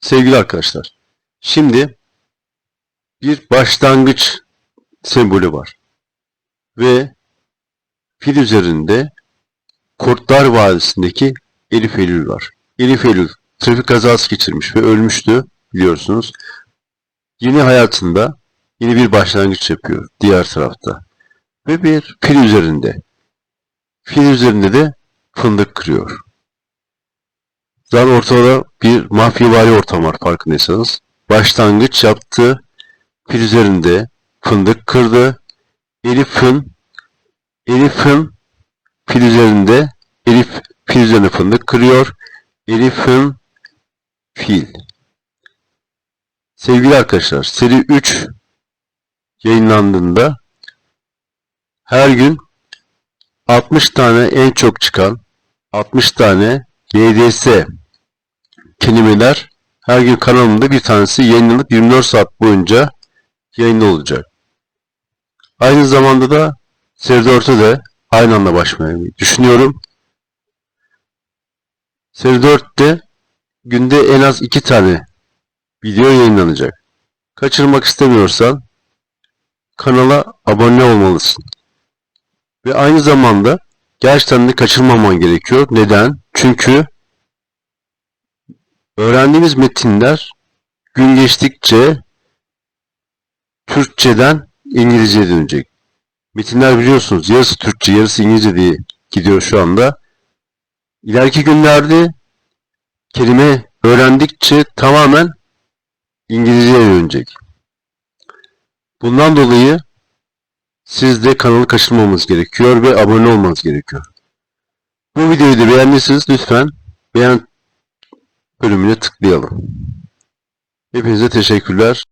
Sevgili arkadaşlar, şimdi bir başlangıç sembolü var. Ve fil üzerinde Kurtlar Vadisi'ndeki Elif Eylül var. Elif Eylül trafik kazası geçirmiş ve ölmüştü biliyorsunuz. Yeni hayatında yeni bir başlangıç yapıyor diğer tarafta. Ve bir fil üzerinde. Fil üzerinde de fındık kırıyor. Zaten ortada bir mafyavari ortam var farkındaysanız. Başlangıç yaptı. Fil üzerinde fındık kırdı. Elif'in Elif'in fil üzerinde Elif fil üzerinde fındık kırıyor. Elif'in fil. Sevgili arkadaşlar seri 3 yayınlandığında her gün 60 tane en çok çıkan 60 tane YDS kelimeler her gün kanalımda bir tanesi yayınlanıp 24 saat boyunca yayında olacak. Aynı zamanda da seri 4'e de aynı anda başlamayı düşünüyorum. Seri 4'te günde en az 2 tane video yayınlanacak. Kaçırmak istemiyorsan kanala abone olmalısın. Ve aynı zamanda gerçekten de kaçırmaman gerekiyor. Neden? Çünkü öğrendiğimiz metinler gün geçtikçe Türkçeden İngilizceye dönecek. Metinler biliyorsunuz yarısı Türkçe yarısı İngilizce diye gidiyor şu anda. İleriki günlerde kelime öğrendikçe tamamen İngilizceye dönecek. Bundan dolayı siz de kanalı kaçırmamanız gerekiyor ve abone olmanız gerekiyor. Bu videoyu da beğendiyseniz lütfen beğen tıklayalım. Hepinize teşekkürler.